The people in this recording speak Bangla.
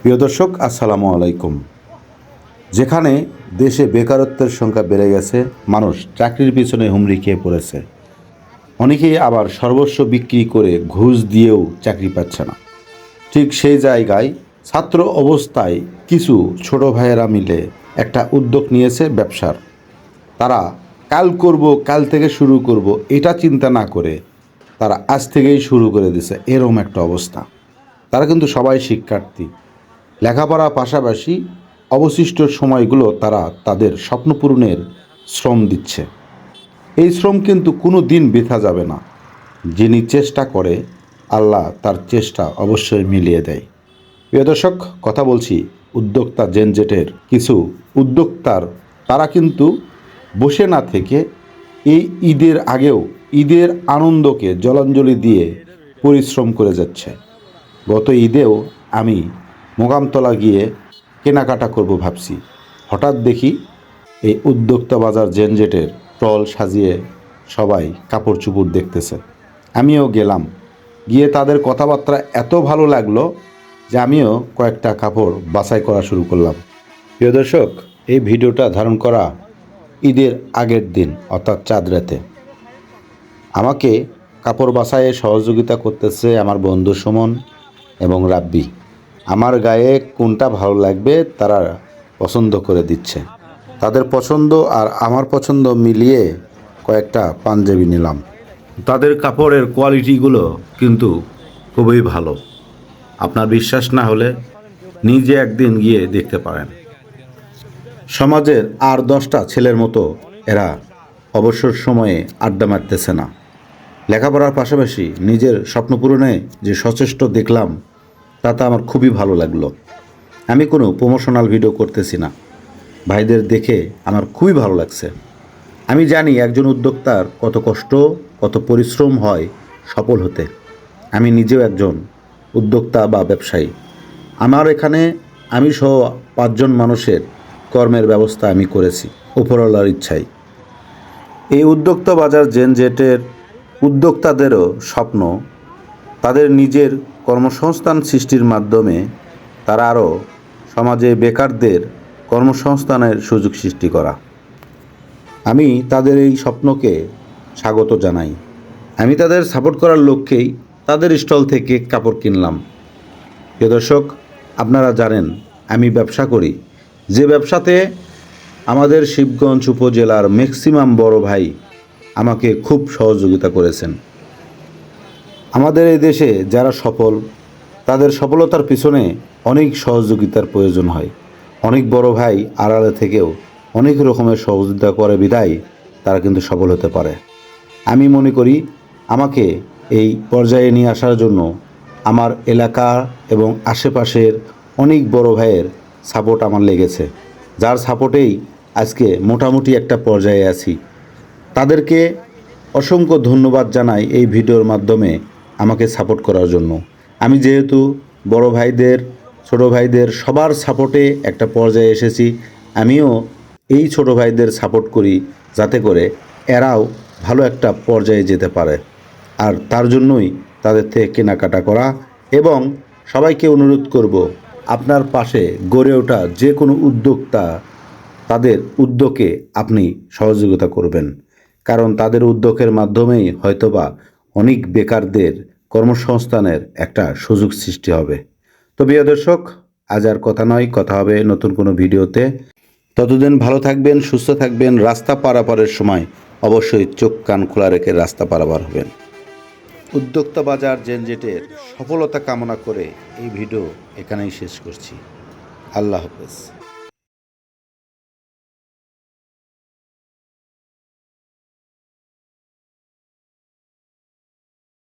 প্রিয় দর্শক, আসসালামু আলাইকুম। যেখানে দেশে বেকারত্বের সংখ্যা বেড়ে গেছে, মানুষ চাকরির পিছনে হুমড়ি খেয়ে পড়েছে। অনেকেই আবার সর্বস্ব বিক্রি করে ঘুষ দিয়েও চাকরি পাচ্ছে না। ঠিক সেই জায়গায় ছাত্র অবস্থায় কিছু ছোট ভাইয়েরা মিলে একটা উদ্যোগ নিয়েছে ব্যবসার। তারা কাল করব, কাল থেকে শুরু করব, এটা চিন্তা না করে তারা আজ থেকেই শুরু করে দিছে এরকম একটা অবস্থা। তারা কিন্তু সবাই শিক্ষার্থী। লেখাপড়া পাশাপাশি অবশিষ্ট সময়গুলো তারা তাদের স্বপ্ন পূরণের শ্রম দিচ্ছে। এই শ্রম কিন্তু কোনো দিন বৃথা যাবে না। যিনি চেষ্টা করে, আল্লাহ তার চেষ্টা অবশ্যই মিলিয়ে দেয়। প্রিয় দর্শক, কথা বলছি উদ্যোক্তা জেনজেটের কিছু উদ্যোক্তার। তারা কিন্তু বসে না থেকে এই ঈদের আগেও ঈদের আনন্দকে জলাঞ্জলি দিয়ে পরিশ্রম করে যাচ্ছে। গত ঈদেও আমি মোগামতলা গিয়ে কেনাকাটা করব ভাবছি। হঠাৎ দেখি এই উদ্যোক্তা বাজার জেনজেটের টল সাজিয়ে সবাই কাপড় চুপড় দেখতেছে। আমিও গেলাম। গিয়ে তাদের কথাবার্তা এত ভালো লাগল যে আমিও কয়েকটা কাপড় বাছাই করা শুরু করলাম। প্রিয় দর্শক, এই ভিডিওটা ধারণ করা ঈদের আগের দিন, অর্থাৎ চাঁদ রাতে। আমাকে কাপড় বাছাইয়ে সহযোগিতা করতেছে আমার বন্ধু সুমন এবং রাব্বি। আমার গায়ে কোনটা ভালো লাগবে তারা পছন্দ করে দিচ্ছে। তাদের পছন্দ আর আমার পছন্দ মিলিয়ে কয়েকটা পাঞ্জাবি নিলাম। তাদের কাপড়ের কোয়ালিটিগুলো কিন্তু খুবই ভালো। আপনার বিশ্বাস না হলে নিজে একদিন গিয়ে দেখতে পারেন। সমাজের আর দশটা ছেলের মতো এরা অবসর সময়ে আড্ডা মারতেছে না। লেখাপড়ার পাশাপাশি নিজের স্বপ্ন পূরণে যে সচেষ্ট দেখলাম তাতে আমার খুবই ভালো লাগল। আমি কোনো প্রমোশনাল ভিডিও করতেছি না। ভাইদের দেখে আমার খুবই ভালো লাগছে। আমি জানি একজন উদ্যোক্তার কত কষ্ট, কত পরিশ্রম হয় সফল হতে। আমি নিজেও একজন উদ্যোক্তা বা ব্যবসায়ী। আমার এখানে আমি সহ পাঁচজন মানুষের কর্মের ব্যবস্থা আমি করেছি, উপরওয়ালার ইচ্ছায়। এই উদ্যোক্তা বাজার জেনজেটের উদ্যোক্তাদেরও স্বপ্ন, তাদের নিজের কর্মসংস্থান সৃষ্টির মাধ্যমে তারা আরও সমাজে বেকারদের কর্মসংস্থানের সুযোগ সৃষ্টি করা। আমি তাদের এই স্বপ্নকে স্বাগত জানাই। আমি তাদের সাপোর্ট করার লক্ষ্যেই তাদের স্টল থেকে কাপড় কিনলাম। প্রিয় দর্শক, আপনারা জানেন, আমি ব্যবসা করি। যে ব্যবসাতে আমাদের শিবগঞ্জ উপজেলার ম্যাক্সিমাম বড় ভাই আমাকে খুব সহযোগিতা করেছেন। আমাদের এই দেশে যারা সফল, তাদের সফলতার পিছনে অনেক সহযোগিতার প্রয়োজন হয়। অনেক বড় ভাই আড়ালে থেকেও অনেক রকমের সহযোগিতা করে বিদায়, তারা কিন্তু সফল হতে পারে। আমি মনে করি আমাকে এই পর্যায়ে নিয়ে আসার জন্য আমার এলাকা এবং আশেপাশের অনেক বড় ভাইয়ের সাপোর্ট আমার লেগেছে। যার সাপোর্টেই আজকে মোটামুটি একটা পর্যায়ে আছি। তাদেরকে অসংখ্য ধন্যবাদ জানাই এই ভিডিওর মাধ্যমে। আমাকে সাপোর্ট করার জন্য। আমি যেহেতু বড় ভাইদের, ছোট ভাইদের সবার সাপোর্টে একটা পর্যায়ে এসেছি, আমিও এই ছোট ভাইদের সাপোর্ট করি যাতে করে এরাও ভালো একটা পর্যায়ে যেতে পারে। আর তার জন্যই তাদের থেকে কেনাকাটা করা এবং সবাইকে অনুরোধ করব, আপনার পাশে গড়ে ওঠা যে কোনো উদ্যোক্তা তাদের উদ্যোগে আপনি সহযোগিতা করবেন। কারণ তাদের উদ্যোগের মাধ্যমেই হয়তোবা অনেক বেকারদের কর্মসংস্থানের একটা সুযোগ সৃষ্টি হবে। তো প্রিয় দর্শক, আজ আর কথা নয়, কথা হবে নতুন কোনো ভিডিওতে। ততদিন ভালো থাকবেন, সুস্থ থাকবেন, রাস্তা পারাপারের সময় অবশ্যই চোখ কান খোলা রেখে রাস্তা পারাপার হবেন। উদ্যোক্তা বাজার জেনজেটের সফলতা কামনা করে এই ভিডিও এখানেই শেষ করছি। আল্লাহ হাফেজ।